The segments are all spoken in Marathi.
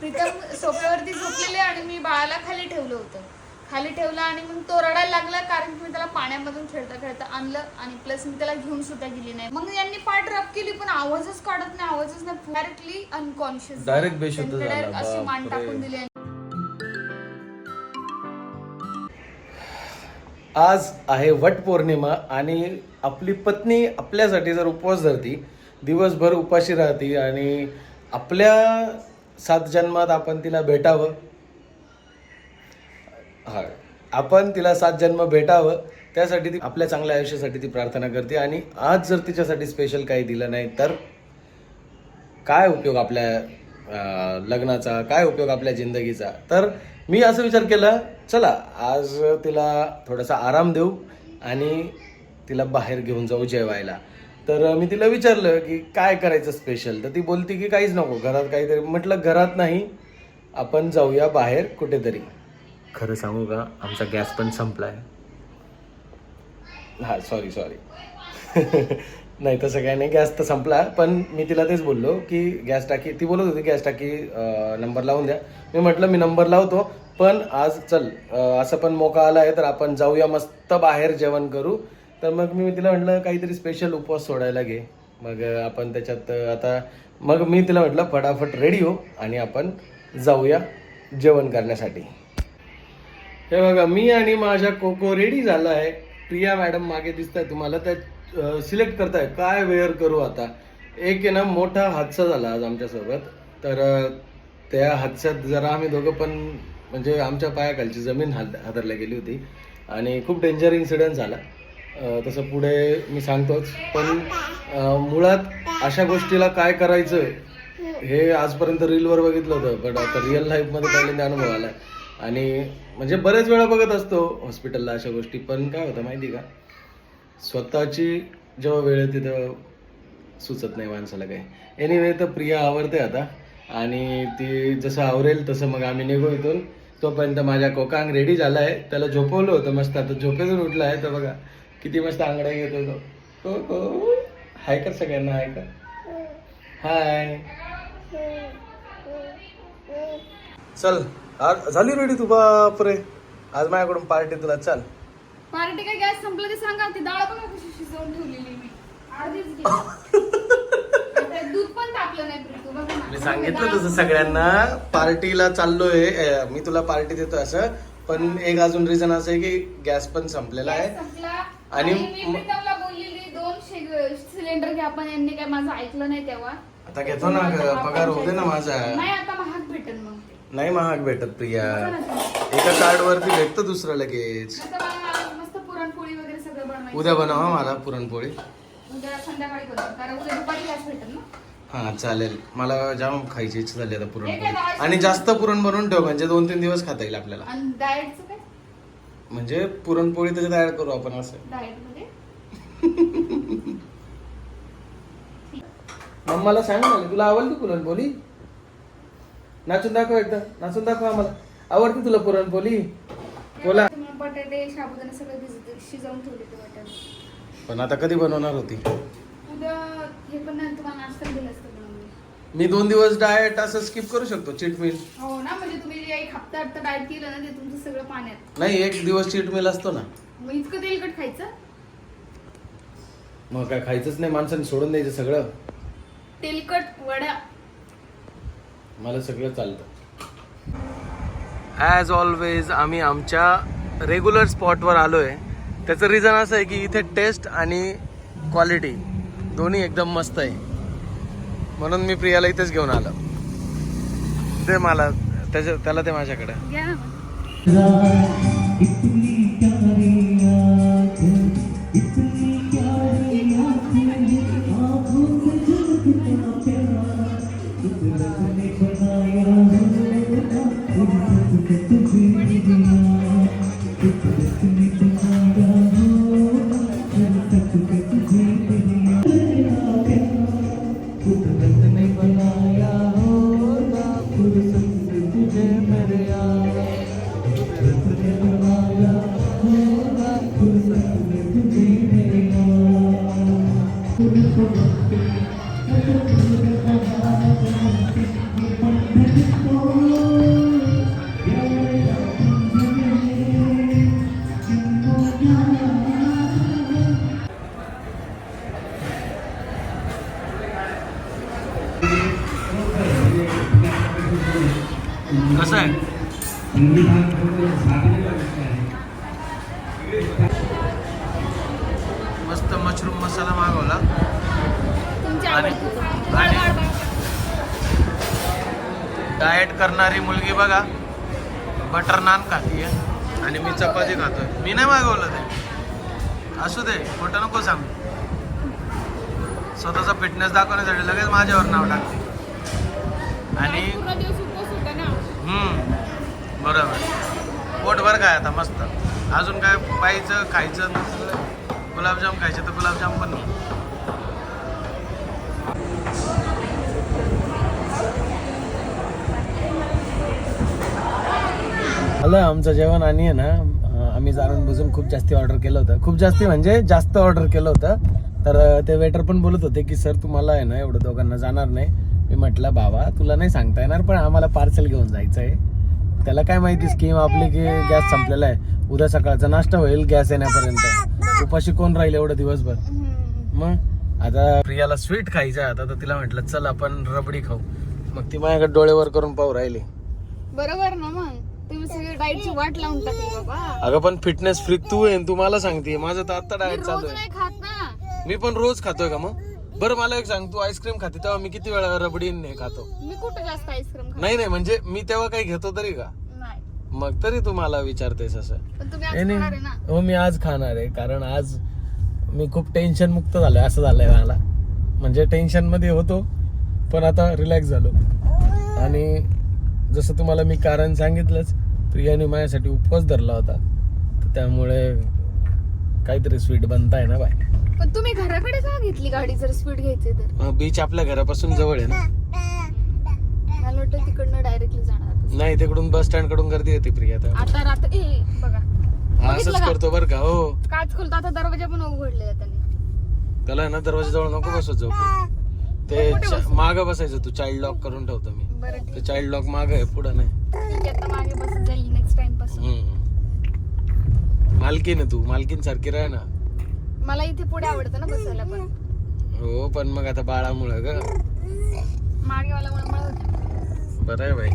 प्रीतम सोफ्यावरती झोपलेले आणि मी बाळाला खाली ठेवलं होतं. खाली ठेवलं आणि मग तो रडायला लागला कारण की मी त्याला पाण्यामधून खेळता खेळता आणलं आणि प्लस मी त्याला घेऊन सुद्धा गेली नाही. मग यांनी पाठ रब केली पण आवाजच काढत नाही आवाजच नाही. डायरेक्टली अनकॉन्शियस Direct बेशुद्ध झाला, डायरेक्ट अशी मान बापरे. टाकून दिली आज आहे वट पौर्णिमा आणि आपली पत्नी आपल्यासाठी जर उपवास धरती दिवसभर उपाशी राहती आणि आपल्या सात जन्मात आपण तिला भेटावं. हा. आपण तिला सात जन्म भेटावं त्यासाठी ती आपल्या चांगल्या आयुष्यासाठी ती प्रार्थना करते आणि आज जर तिच्यासाठी स्पेशल काही दिलं नाही तर काय उपयोग आपल्या लग्नाचा काय उपयोग आपल्या जिंदगीचा? तर मी असं विचार केला चला आज तिला थोडासा आराम देऊ आणि तिला बाहेर घेऊन जाऊ जेवायला. तर मी तिला विचारलं की काय करायचं स्पेशल तर ती बोलती की काहीच नको घरात काहीतरी म्हटलं घरात नाही आपण जाऊया बाहेर कुठेतरी. खरं सांगू का आमचा गॅस पण संपलाय. हा सॉरी सॉरी नाही तसं काही नाही गॅस तर संपला पण मी तिला तेच बोललो की गॅस टाकी ती बोलत होती गॅस टाकी नंबर लावून द्या. मी म्हटलं मी नंबर लावतो पण आज चल असं पण मोका आला आहे तर आपण जाऊया मस्त बाहेर जेवण करू. तर मग मी तिला म्हटलं काहीतरी स्पेशल उपवास सोडायला घे. मग आपण त्याच्यात आता मग मी तिला म्हटलं फटाफट रेडी हो आणि आपण जाऊया जेवण करण्यासाठी. हे बघा मी आणि माझ्या कोको रेडी झाला आहे. प्रिया मॅडम मागे दिसत आहे तुम्हाला त्या सिलेक्ट करताय काय वेअर करू आता? एक आहे ना मोठा हादसा झाला आज आमच्यासोबत. तर त्या हादस्यात जरा आम्ही दोघं पण म्हणजे आमच्या पायाखालची जमीन हाद हादरल्या गेली होती. आणि खूप डेंजर इन्सिडेंट झाला. तसं पुढे मी सांगतोच पण मुळात अशा गोष्टीला काय करायचं हे आजपर्यंत रीलवर बघितलं होतं बट आता रिअल लाईफमध्ये पहिल्यांदा अनुभव आला आणि म्हणजे बरेच वेळा बघत असतो हॉस्पिटलला अशा गोष्टी पण काय होतं माहिती का? स्वतःची जेव्हा वेळ येते तेव्हा सुचत नाही माणसाला काही. एनिवे तर प्रिया आवडते आता. आणि ती जसं आवरेल तसं मग आम्ही निघू इथून. तोपर्यंत माझ्या कोकांग रेडी झाला आहे त्याला झोपवलं होतं मस्त. आता झोपेतून उठला आहे तर बघा. किती मस्त आंगड्या घेतो तो. हाय कर सगळ्यांना हाय कर. हाय. चल आज झाली रेडी तू बापरे. आज माझ्याकडून पार्टी तुला चल. पार्टी काय गॅस संपलं ते सांगा. ती डाळ बघा कशी शिजवून ठेवलेली मी. अर्धीच गेली. आता दूध पण टाकलं नाही प्रीतू बघा ना. मी सांगितलं तसं सगळ्यांना पार्टीला चाललोय. अं, मी तुला पार्टी देतो असं. पण एक अजून रिझन असं आहे की गॅस पण संपलेला गॅस आहे. संपला. आणि आणि मी म- प्रीतमला बोललेली दोन सिलेंडर घ्या पण यांनी काय माझं ऐकलं नाही तेव्हा. आता घेतो ना ग, पगार दे ना माझा. नाही आता महाग भेटेल मग ते. नाही महाग भेटत प्रिया. एका कार्ड वरती भेटतं दुसरं लगेच. नाहीतर मला मस्त पुरणपोळी वगैरे सगळं बनवायचं. उद्या बनवा मला पुरणपोळी. उद्या संध्याकाळी बनव कारण उद्या दुपारी गॅस भेटेल ना. हा चालेल. मला जाम खायची इच्छा झाली आता पुरणपोळी आणि जास्त पुरण बनवून ठेव म्हणजे दोन तीन दिवस खाता येईल आपल्याला. आणि डाएटचं काय? म्हणजे पुरणपोळी त्याच्यात ऍड करू आपण असं. डाएटमध्ये मम्माला सांग ना तुला आवडली पुरणपोळी? नाचून दाखव एकदा नाचून दाखव आम्हाला. आवडते तुला पुरणपोळी? बोला. तुम्ही बटाटे साबुदाणा सगळं भिजत शिजवून ठेवले ते बटाटे. पण आता कधी बनवणार होती? उद्या हे पण नाही तुम्हाला नाश्ता दिलं असतं. मी दोन दिवस डाएट असं स्किप करू शकतो चीट मील हो ना म्हणजे तुम्ही जे एक हप्ता हप्ता डाएट केलं ना ते तुमचं सगळं पाण्यात. नाही एक दिवस चीट मील असतो ना. मग इतकं तेलकट खायचं? मग काय खायचंच नाही माणसाने सोडून द्यायचं सगळं. तेलकट वडा. मला सगळं चालतं. ॲज ऑलवेज आम्ही आमच्या रेग्युलर स्पॉटवर आलो आहे त्याचं रिझन असं आहे की इथे टेस्ट आणि क्वालिटी दोन्ही एकदम मस्त आहे. म्हणून मी प्रियाला इथेच घेऊन आलो. ते मला त्याच्या त्याला ते माझ्याकडे. डाएट करणारी मुलगी बघा. बटर नान खातीये. आणि मी चपाती खातोय. मी नाही मागवलं ते. असू दे खोटं नको सांग. स्वतःचा फिटनेस दाखवण्यासाठी लगेच माझ्यावर नाव टाकते. आणि बरोबर. पोटभर काय आता मस्त. अजून काय पाहिजे खायचं गुलाबजाम खायचे तर गुलाबजाम पण आलं आमचं जेवण आणि आहे ना आम्ही जाणून बुजून खूप जास्ती ऑर्डर केलं होतं. खूप जास्ती म्हणजे जास्त ऑर्डर केलं होतं. तर ते वेटर पण बोलत होते की सर तुम्हाला आहे ना एवढं दोघांना जाणार नाही. मी म्हटलं बाबा तुला नाही सांगता येणार पण आम्हाला पार्सल घेऊन जायचं आहे. त्याला काय माहिती स्कीम आपली की गॅस संपलेला आहे. उद्या सकाळचा नाश्ता होईल गॅस येण्यापर्यंत. उपाशी कोण राहील एवढं दिवसभर? मग? आता प्रियाला स्वीट खायचं आहे आता तर तिला म्हटलं चल आपण रबडी खाऊ. मग ती माझ्याकडे डोळेवर करून पाहू राहिली. बरोबर ना मग? तुम्ही सगळी डाएटची वाट लावून टाकली बाबा. अगं पण फिटनेस फ्रीक तू आहे आणि तू मला सांगते. माझं तर आता मी डाएट रोज चालू आहे. नाही खात ना. मी पण रोज खातोय का मग? बरं मला एक सांग तू आईस्क्रीम खाते तेव्हा मी किती वेळा रबडी खातो? मी कुठं जास्त आईस्क्रीम खात? नाही नाही म्हणजे मी तेव्हा काही घेतो तरी का? नाही. मग तरी तू मला विचारतेस असं. पण तुम्ही आज नाही, खाणार आहे नाही. ना? हो मी आज खाणार आहे कारण आज मी खूप टेन्शन मुक्त झालोय असं झालंय मला. म्हणजे टेन्शनमध्ये होतो पण आता रिलॅक्स झालो. आणि जसं तुम्हाला मी कारण सांगितलंच प्रियाने माझ्यासाठी उपवास धरला होता. तर त्यामुळे काहीतरी स्वीट बनताय ना बाय पण तुम्ही घराकडे का घेतली गाडी? जर स्पीड घ्यायची तर. बीच आपल्या घरापासून जवळ आहे ना. मला वाटतं तिकडनं डायरेक्टली जाणार नाही तिकडून बस स्टँडकडून गर्दी येते प्रिया आता आता रात्र ए बघा. हा, असंच बघितलं का? करतो बरं का हो. काच खोलतो आता दरवाजा पण उघडले त्यांनी. त्याला आहे ना दरवाजाजवळ नको बसत जाऊ ते माग बसायचं तू चाइल्ड लॉक करून ठेवतो मी ते चाइल्ड लॉक माग आहे पुढं नाही. आता मागे बसत जाईल नेक्स्ट टाइमपासून. हम्म. मालकीन तू मालकीन सारखी राह ना. मला इथे पुढे आवडतं ना बसायला पण. हो पण मग आता बाळामुळं ग. मागेवाला बरं आहे बाई.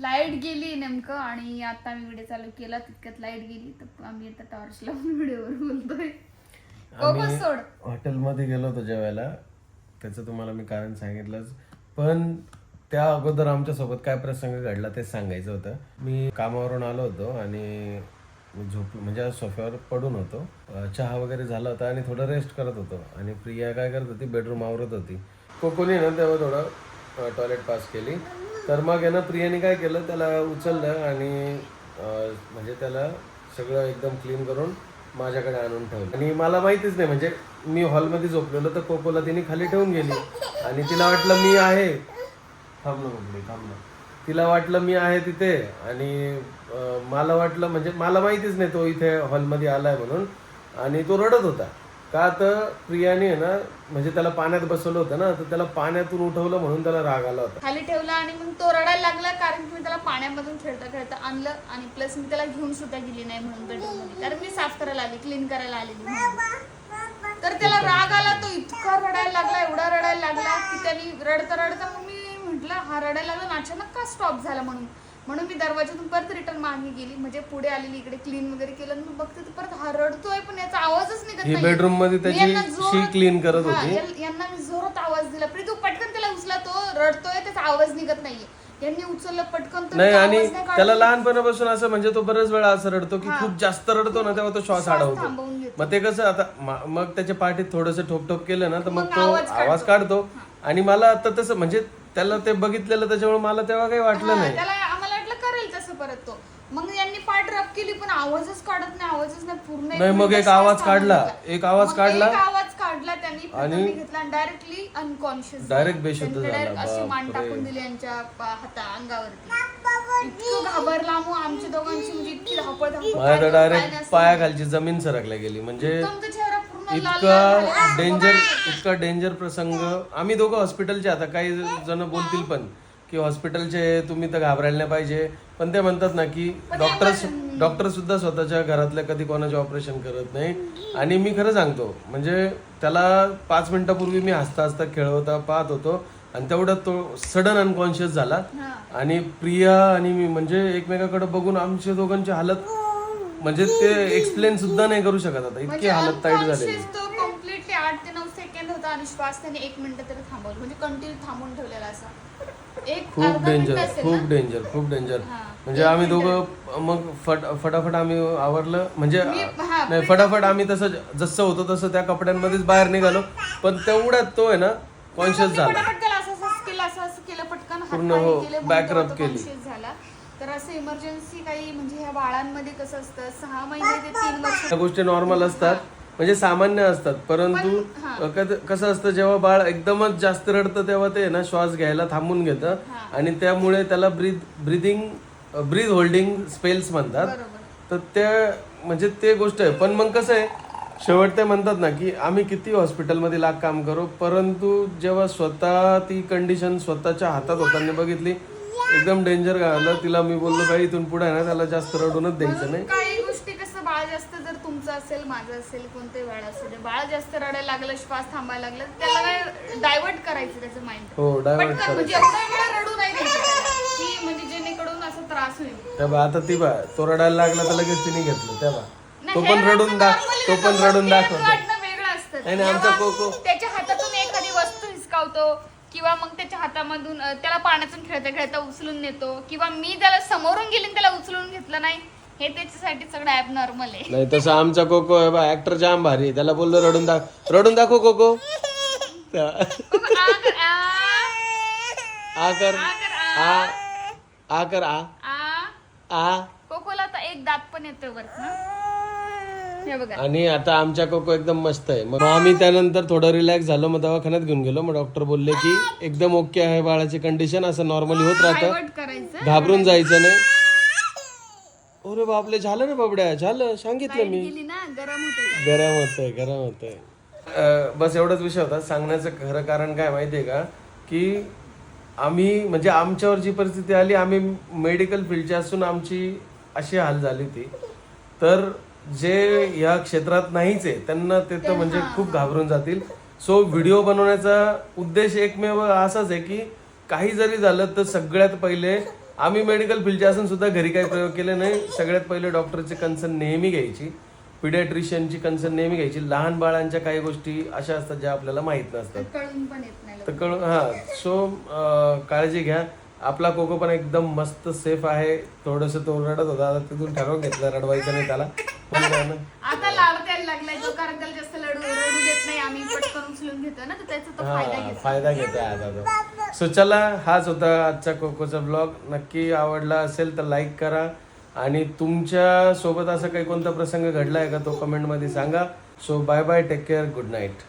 लाइट गेली नेमकं आणि आता मी व्हिडिओ चालू केला तितक्यात लाइट गेली तर आम्ही आता टॉर्च लावून व्हिडिओवर बोलतोय. सोड. हॉटेलमध्ये गेलो होतो जेवायला. त्याचं तुम्हाला मी कारण सांगितलंच. पण त्या अगोदर आमच्यासोबत काय प्रसंग घडला ते सांगायचं होतं. मी कामावरून आलो होतो आणि मी झोप म्हणजे सोफ्यावर पडून होतो. अं, चहा वगैरे झाला होता आणि थोडं रेस्ट करत होतो. आणि प्रिया काय करत होती बेडरूम आवरत होती. कोकोनी ना तेव्हा थोडं टॉयलेट पास केली. तर मग आहे ना प्रियाने काय केलं त्याला उचललं आणि अं, म्हणजे त्याला सगळं एकदम क्लीन करून माझ्याकडे आणून ठेवलं. आणि मला माहितीच नाही म्हणजे मी हॉलमध्ये झोपलेलो तर कोकोला तिने खाली ठेवून गेली. आणि तिला वाटलं मी आहे. थांबलं ना थांबलं तिला वाटलं मी आहे तिथे. आणि मला वाटलं म्हणजे मला माहितीच नाही तो इथे हॉलमध्ये आलाय म्हणून. आणि तो रडत होता. का तर प्रियाने ना म्हणजे त्याला पाण्यात बसवलं होतं ना तर त्याला पाण्यातून उठवलं म्हणून त्याला राग आला होता. खाली ठेवला आणि मग तो रडायला लागला कारण की मी त्याला पाण्यामधून खेळता खेळता आणलं आणि प्लस मी त्याला घेऊन सुद्धा गेली नाही म्हणून बेडरूममध्ये कारण मी साफ करायला आली क्लीन करायला आलेली म्हणून. तर त्याला राग आला तो इतका रडायला लागला एवढा रडायला लागला की त्यांनी रडता रडता मग मी म्हटलं हा रडायला लागला आणि अचानक का स्टॉप झाला म्हणून? म्हणून मी दरवाजातून परत रिटर्न मागे गेली. म्हणजे पुढे आलेली इकडे क्लीन वगैरे केलं आणि मग बघते तर परत हा रडतोय पण याचा आवाजच निघत ही बेडरूममध्ये मी त्याची यांना शी जोरात- क्लीन करत हा, होती. यां- यांना मी जोरात आवाज दिला. प्री तू पटकन त्याला उचला. तो रडतोय त्याचा आवाज निघत नाहीये. यांनी उचललं पटकन तर नाही आणि आवाज नाही काढत. त्याला लहानपणापासून असं म्हणजे तो बरेच वेळा असं रडतो की खूप जास्त रडतो ना तेव्हा तो श्वास अडवतो थांबवून घेतो. मग ते कसं आता मा- मग त्याच्या पाठीत थोडंसं ठोप केलं ना तर मग मग तो आवाज काढतो. आवाज काढतो. आणि मला आता तसं म्हणजे त्याला ते बघितलेलं त्याच्यामुळे मला तेव्हा काही वाटलं हा, नाही. त्याला आम्हाला वाटलं करेल तसं परत तो मग यांनी पाठ रब केली पण आवाजच काढत नाही आवाजच नाही पूर्ण नाही, मग एक आवाज काढला. एक आवाज काढला. एक आवाज काढला त्यांनी मी घेतला आणि डायरेक्टली अनकॉन्शियस Direct बेशुद्ध झाला, डायरेक्ट अशी मान. टाकून दिली यांच्या हाता अंगावरती इतकं घाबरला मग आमच्या दोघांची म्हणजे इतकी धावपळ धावपळ डायरेक्ट. पायाखालची जमीन सरकल्या गेली म्हणजे इतका. डेंजर इतका डेंजर प्रसंग आम्ही दोघं हॉस्पिटलचे आता काही जण बोलतील पण की हॉस्पिटलचे तुम्ही तर घाबरायला नाही पाहिजे. पण ते म्हणतात ना की डॉक्टर डॉक्टर सुद्धा स्वतःच्या घरातल्या कधी कोणाचे ऑपरेशन करत नाही. आणि मी खरं सांगतो म्हणजे त्याला पाच मिनिटापूर्वी मी हसता हसता खेळवता पाहत होतो. आणि तेवढा तो सडन अनकॉन्शियस झाला. आणि प्रिया आणि मी म्हणजे एकमेकाकडे बघून आमच्या दोघांची हालत म्हणजे ते एक्सप्लेन सुद्धा नाही करू शकत आता. इतकी म्हणजे हालत टाईट झालेली. unconscious तो कम्प्लिटली आठ ते नऊ सेकंड होता आणि श्वास त्याने एक मिनिट तरी थांबवलं. म्हणजे कंटिन्यू थांबून ठेवलेला असा. एक खूप अर्धा मिनिट डेंजर ना खूप डेंजर खूप डेंजर हा. म्हणजे आम्ही दोघं मग फट फटाफट आम्ही आवरलं. म्हणजे मी- हा, नाही फटाफट आम्ही तसं जसं होतं तसं त्या कपड्यांमध्येच बाहेर निघालो. पण तेवढ्यात तो आहे ना कॉन्शियस मी झाला. पटापट त्याला असं असं केलं असं असं केलं पटकन हात पूर्ण हो, केले back rub केली. झाला. तर असं इमर्जन्सी काही म्हणजे ह्या बाळांमध्ये कसं असतं सहा महिने ते तीन वर्ष त्या गोष्टी नॉर्मल असतात. म्हणजे सामान्य असतात परंतु कसं असतं जेव्हा बाळ एकदमच जास्त रडतं तेव्हा ते ना श्वास घ्यायला थांबून घेतं. आणि त्यामुळे त्याला breath breathing breath holding spells म्हणतात. तर त्या म्हणजे ते गोष्ट आहे. पण मग कसं आहे शेवट ते म्हणतात ना की आम्ही किती हॉस्पिटलमध्ये लाख काम करू परंतु जेव्हा स्वतः ती कंडिशन स्वतःच्या हातात होताना बघितली एकदम डेंजर झालं तिला मी बोललो काही इथून पुढे आहे ना त्याला जास्त रडूनच द्यायचं नाही. काही बाळ जास्त जर तुमचं असेल माझं असेल कोणते बाळ असेल बाळ जास्त रडायला लागलं श्वास थांबायला लागलं त्याला काय डायव्हर्ट करायचं त्याचं माइंड हो पटकन म्हणजे एवढा वेळा रडू नाही द्यायचं. त्याला. की म्हणजे जेणेकरून असं त्रास होईल. आता ती बा तो रडायला लागला तर लगेच तिने घेतलं तेव्हा तो नाही, पण हे रडून रडणं दा normally तो पण. रडून ते दाखवतो रडणं वेगळं असतं. नाही, नाही, आमचा कोको- त्याच्या हातातून एखादी वस्तू हिसकावतो किंवा मग त्याच्या हातामधून अं, त्याला पाण्यातून खेळता खेळता उचलून नेतो किंवा मी त्याला समोरून गेली आणि त्याला उचलून घेतलं नाही हे त्याच्यासाठी सगळं ऍप नॉर्मल आहे. नाही तसं आमचा कोको आहे बा ऍक्टर जाम भारी आहे. त्याला बोललो रडून दाख रडून दाखव कोको आ कर, आ. आ कर आ. कर, आ. आ. आ. कर आ. आ. आ कोकोला तर एक दात पण येतोय वर हे? बघा. आणि आता आमच्या कोको एकदम मस्त आहे. मग आम्ही त्यानंतर थोडं रिलॅक्स झालो मग दवाखान्यात घेऊन गेलो. मग डॉक्टर बोलले की एकदम ओके आहे बाळाची कंडिशन असं नॉर्मली होत राहतं. करायचं. घाबरून जायचं नाही. अरे बापले झालं ना बाबड्या झालं. सांगितलं मी. गेली ना गरम होते गरम होतंय गरम होतंय. बस एवढाच विषय होता. सांगण्याचं खरं कारण काय माहितीये का? की आम्ही म्हणजे आमच्यावर जी परिस्थिती आली आम्ही मेडिकल फील्डची असून आमची अशी हाल झाली होती. तर जे या क्षेत्रात नाहीच आहे त्यांना ते तर म्हणजे खूप घाबरून जातील. सो व्हिडिओ बनवण्याचा उद्देश एकमेव असाच आहे की काही जरी झालं तर सगळ्यात पहिले आम्ही मेडिकल फील्डचे असून सुद्धा घरी काही प्रयोग केले नाही. सगळ्यात पहिले डॉक्टरचे कन्सर्न नेहमी घ्यायची. पिडियाट्रिशियनची कन्सर्न नेहमी घ्यायची. लहान बाळांच्या काही गोष्टी अशा असतात ज्या आपल्याला माहीत नसतात. तर कळून हा. सो काळजी घ्या. आपला कोको पण एकदम मस्त सेफ आहे. थोडस तो रडत होता. आता तिथून ठरवून घेतलं रडवायचं नाही त्याला. आता लाड लागलाय तो कारण त्याला जास्त नाही आम्ही पटकन उचलून घेतो ना तर त्याचा तो फायदा हा घेतो फायदा घेते आता सो चला हाच होता आजचा कोकोचा ब्लॉग नक्की आवडला असेल तर लाईक करा. आणि तुमच्यासोबत असा काही कोणता प्रसंग घडला आहे का तो कमेंटमध्ये सांगा. So bye bye take care good night